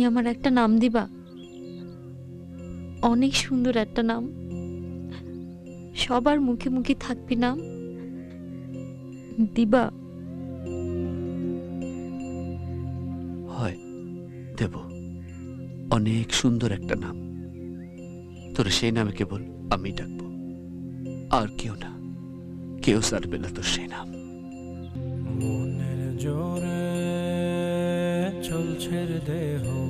তুমি আমার একটা নাম দিবা। অনেক সুন্দর একটা নাম। সবার মুখে মুখে থাকবি নাম। দিবা। হয়। দেব। অনেক সুন্দর একটা নাম। তোর সেই নামে কেবল আমি ডাকবো। আর কেউ না। কেউ সারবে না তোর সেই নাম। মনের জোরে চলছে দেহ।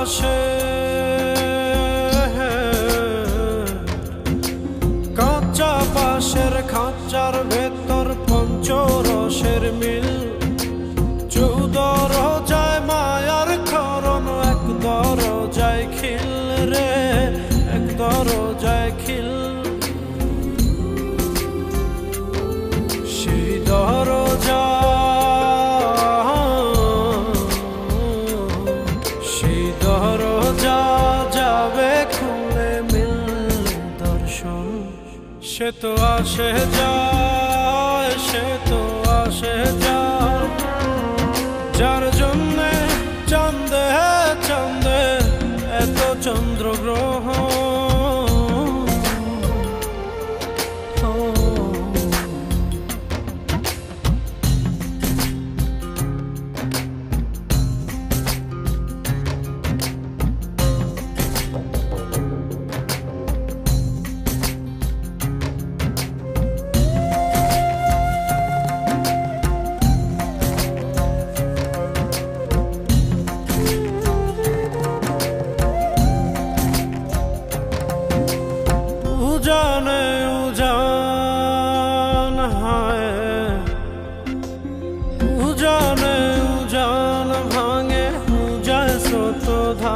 বাসে কাঁচা পাশের খাঁচার ভেতর পঞ্চরসের মিল। চৌদর সে তো আসে যায় সে তো আসে যায়। যার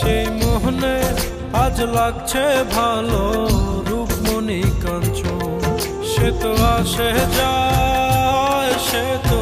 সেই মোহনে আজ লাগছে ভালো রূপমণি কাঞ্চন। সে তো আসে যায় সে তো